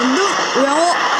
Induk!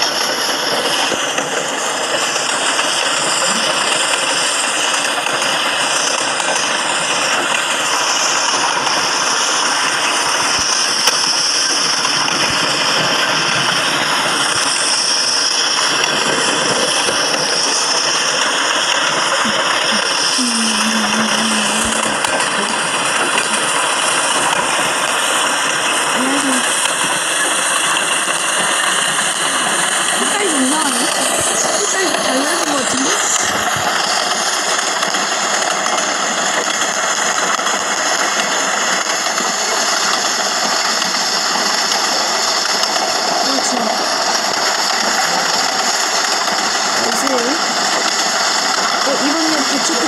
ちょっと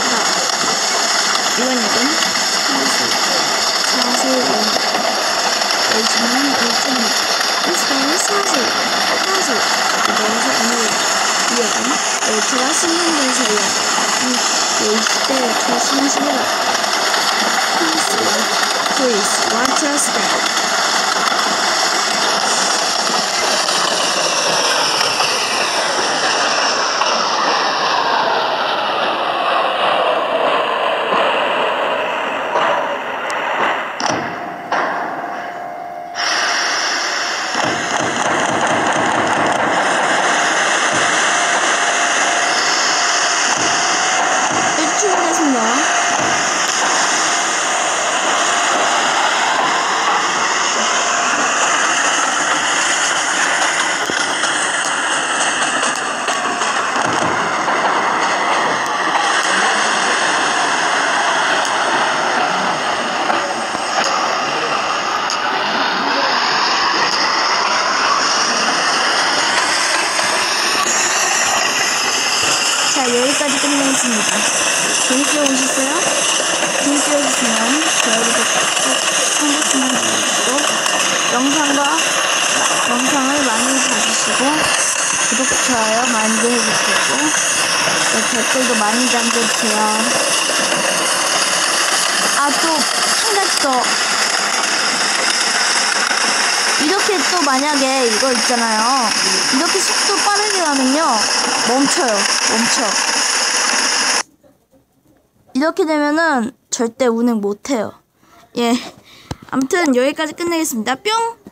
言わないとねサーセージおうちの何おうちのミスターにサーセージサーセージどうせあの家がねチラシなんですよにして調子にしながら Please, please watch us back. 자, 여기까지 끝내겠습니다. 재밌게 보셨어요? 재밌게 보셨으면 좋아요를 꾹꾹 한 번씩만 눌러주시고 영상과 영상을 많이 봐주시고 구독, 좋아요 많이 해주시고 네, 댓글도 많이 남겨주세요. 아, 또 한 가지 더 이렇게 또 만약에 이거 있잖아요. 이렇게 속도 빠르게 가면요. 멈춰요. 멈춰. 이렇게 되면은 절대 운행 못해요. 예. 아무튼 여기까지 끝내겠습니다. 뿅!